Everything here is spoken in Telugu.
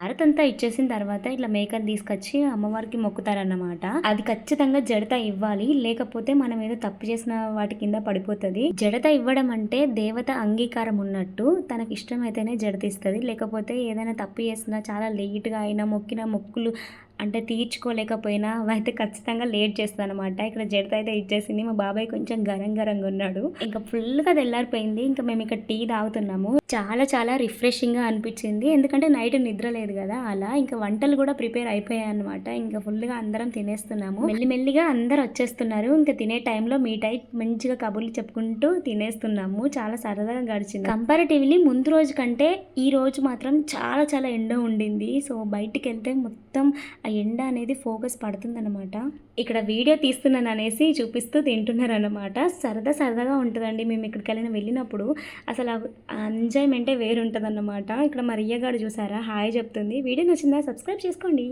భారతంతా ఇచ్చేసిన తర్వాత ఇట్లా మేకని తీసుకొచ్చి అమ్మవారికి మొక్కుతారన్నమాట. అది ఖచ్చితంగా జడత ఇవ్వాలి. లేకపోతే మనం ఏదో తప్పు చేసిన వాటి కింద పడిపోతుంది. జడత ఇవ్వడం అంటే దేవత అంగీకారం ఉన్నట్టు తనకి ఇష్టమైతేనే జడత ఇస్తుంది లేకపోతే ఏదైనా తప్పు చేసినా చాలా లేట్గా అయినా మొక్కిన మొక్కులు అంటే తీర్చుకోలేకపోయినా అయితే ఖచ్చితంగా లేట్ చేస్తుంది అనమాట ఇక్కడ జడత అయితే ఇచ్చేసింది మా బాబాయ్ కొంచెం గరం గరంగా ఉన్నాడు. ఇంకా ఫుల్గా తెల్లారిపోయింది ఇంకా మేము ఇక్కడ టీ తాగుతున్నాము. చాలా చాలా రిఫ్రెషింగ్గా అనిపించింది ఎందుకంటే నైట్ నిద్ర లేదు కదా అలా. ఇంకా వంటలు కూడా ప్రిపేర్ అయిపోయాయి అనమాట ఇంకా ఫుల్గా అందరం తినేస్తున్నాము. మెల్లిమెల్లిగా అందరు వచ్చేస్తున్నారు ఇంకా తినే టైంలో మీట్ అయి మంచిగా కబుర్లు చెప్పుకుంటూ తినేస్తున్నాము. చాలా సరదాగా గడిచింది. కంపారిటివ్లీ ముందు రోజు కంటే ఈ రోజు మాత్రం చాలా చాలా ఎండ ఉండింది. సో బయటికి వెళ్తే మొత్తం ఆ ఎండ అనేది ఫోకస్ పడుతుందన్నమాట. ఇక్కడ వీడియో తీస్తున్నాను అనేసి చూపిస్తూ తింటున్నారనమాట సరదా సరదాగా ఉంటుందండి. మేము ఇక్కడికెళ్ళిన వెళ్ళినప్పుడు అసలు ఆ ఎంజాయ్మెంటే వేరుంటుందన్నమాట. ఇక్కడ మరి అయ్యగాడు చూసారా? హాయ్ చెప్తుంది. వీడియో నచ్చిందా? సబ్స్క్రైబ్ చేసుకోండి.